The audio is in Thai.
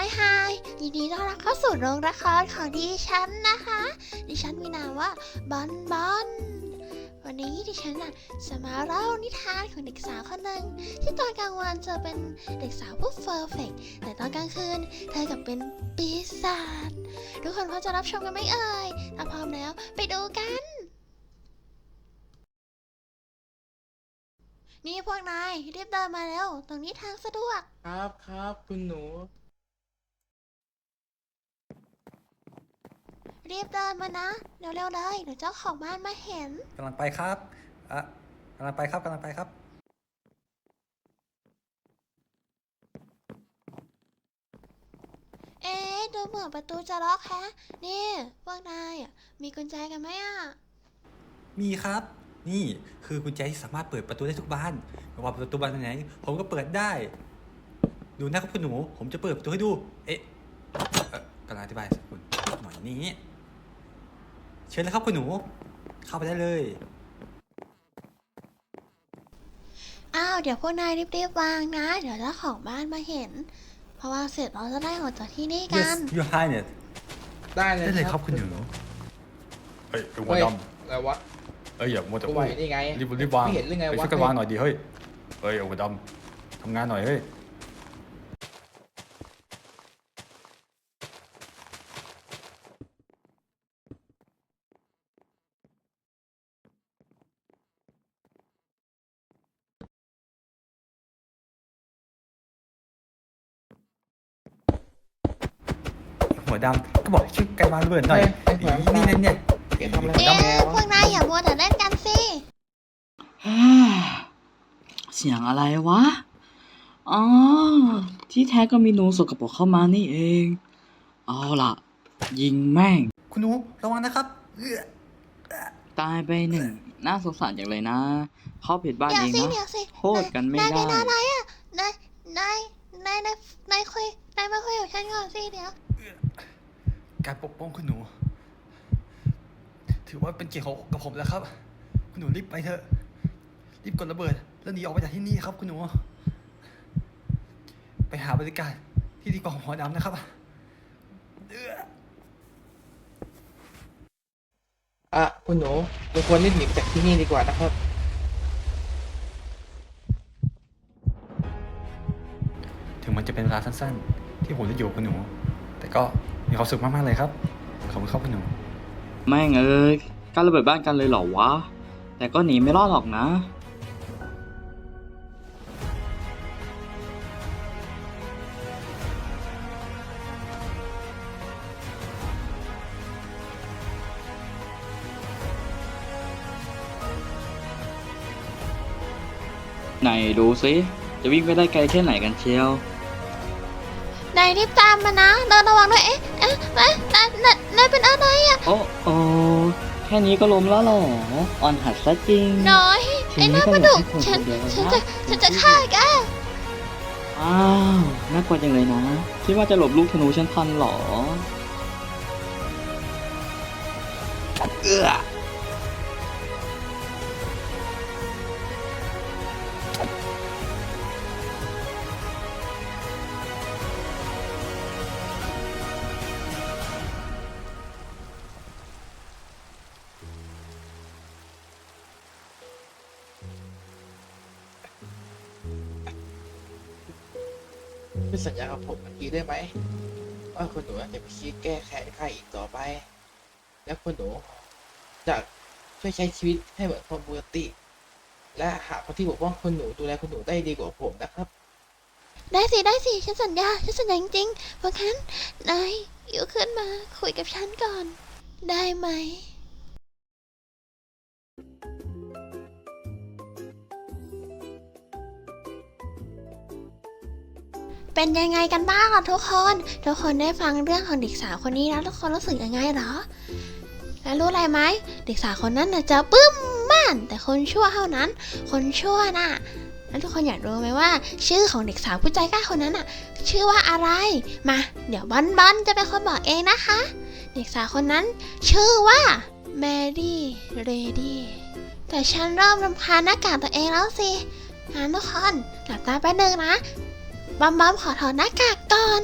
ายฮายยินดีต้อนรับเข้าสู่โรงละครของดิฉันนะคะ ดิฉันมีนามว่าบอนบอนวันนี้ดิฉันน่ะจะมาเล่านิทานของเด็กสาวคนหนึ่งที่ตอนกลางวันเธอเป็นเด็กสาวผู้เฟอร์เฟกแต่ตอนกลางคืนเธอกลับเป็นปีศาจทุกคนพร้อมจะรับชมกันไหมเอ่ยถ้าพร้อมแล้วไปดูกัน นี่พวกนายรีบเดินมาเร็วตรงนี้ทางสะดวก ครับครับคุณหนู รีบเดินมานะเร็วๆเลยเดี๋ยวเจ้าของบ้านมาเห็น กำลังไปครับอะกำลังไปครับกำลังไปครับ เอ๊ะดูเหมือนประตูจะล็อกแฮะ นี่พวกนายอะมีกุญแจกันไหมอะ มีครับ นี่คือกุญแจที่สามารถเปิดประตูได้ทุกบานไม่ว่าประตูบานไหน ผมก็เปิดได้ ดูนะครับคุณหนู ผมจะเปิดประตูให้ดู เอ๊ะเอ่อกำลังอธิบายสักคุณหน่อยนี้ เชิญเลยครับคุณหนู เข้าไปได้เลย อ้าว เดี๋ยวพวกนายรีบๆวางนะ เดี๋ยวเจ้าของบ้านมาเห็น เพราะว่าเสร็จเราจะได้ออกจากที่นี่กั yes น your highness ได้เลยได้เลยครับคุณหนู เฮ้ยหัวเฮ้ยดอะไรวะำเอ้ยอย่ามัวแต่กูไหวนี่ไงรีบรีบวางไม่เห็นหรือไงวะช่วยกันวางหน่อยดิเฮ้ย เฮ้ยหัวดำทำงานหน่อยเฮ้ย หัวดำก็บอกช่วยกันวางระเบิดหน่อยเฮ้ยไอ้หัวดำ นี่เนี่ยเนี่ยเก็บทำอะไรเอ๊ะพวกนายอย่ามัวแต่เล่นกันสิฮ่าเสียงอะไรวะ อ๋อ ที่แท้ก็มีหนูสกปรกเข้ามานี่เอง เอาล่ะ ยิงแม่ง คุณหนูระวังนะครับเอื้อตายไปหนึ่ง น่าสงสารอย่างเลยนะเขาผิดบ้านเดี๋ยเอวงสินะเดี๋ยวสิโทษกันไม่นายได้เป็นอะไรอะนายนายนายนายนายคุยนายมาคุยกับฉันก่อนสิเดี๋ยว การปกป้องคุณหนู ถือว่าเป็นเกียรติของกับผมแล้วครับ คุณหนูรีบไปเถอะ รีบกดระเบิด แล้วหนีออกไปจากที่นี่ครับ คุณหนู ไปหาบริการที่ดีกว่าของหัวดำนะครับเอื้ออะคุณหนูเราควรรีบหนีไปจากที่นี่ดีกว่านะครับ ถึงมันจะเป็นเวลาสั้นๆ ที่ผมได้อยู่กับคุณหนู แต่ก็ มีความสุขมากๆเลยครับ ขอบคุณครับคุณหนู แม่งเอ้ยการระเบิดบ้านกันเลยเหรอวะ แต่ก็หนีไม่รอดหรอกนะ ไหนดูสิ จะวิ่งไปได้ไกลแค่ไหนกันเชียว นายรีบตามมานะ เดินระวังด้วย เอ๊ะเอ๊ะเอ๊ะนายนายนายเป็นอะไรอะ โอ้โอแค่นี้ก็ล้มแล้วเหรออ่อนหัดซะจริง น้อย ไอ้หน้าประดุกทีฉันนี้ก็ฉันเหลืจะอแค่คนเดียวนะฉันจะฆ่าแกอ้าว น่ากลัวจังเลยนะ คิดว่าจะหลบลูกธนูฉันทันเหรอ เอื้อ นสัญญากับผมเมื่อกี้ได้ไหมว่าคุณหนูจะไม่คิดแก้แค้นใครอีกต่อไป และคุณหนูจะช่วยใช้ชีวิตให้เหมือนคนปกติ และหาคนที่ปกป้องคุณหนูดูแลคุณหนูได้ดีกว่าผมนะครับได้สิได้สิฉันสัญญาฉันสัญญาจริงๆเพราะงั้นนายอยู่ขึ้นมาคุยกับฉันก่อน ได้ไหม เป็นยังไงกันบ้างล่ะทุกคน ทุกคนได้ฟังเรื่องของเด็กสาวคนนี้แล้วทุกคนรู้สึกยังไงเหรอ แล้วรู้อะไรไหมเด็กสาวคนนั้นน่ะจะปึ้มม่าน แต่คนชั่วเท่านั้น คนชั่วน่ะแล้วทุกคนอยากรู้ไหมว่า ชื่อของเด็กสาวผู้ใจกล้าคนนั้นน่ะ ชื่อว่าอะไร มา เดี๋ยวบอนบอนจะเป็นคนบอกเองนะคะ เด็กสาวคนนั้น ชื่อว่าแมรี่เรดี้แต่ฉันเริ่มรำคาญหน้ากากตัวเองแล้วสิงั้นทุกคนหลับตาแป๊บนึงนะ บอมบอมขอถอดหน้ากากก่อน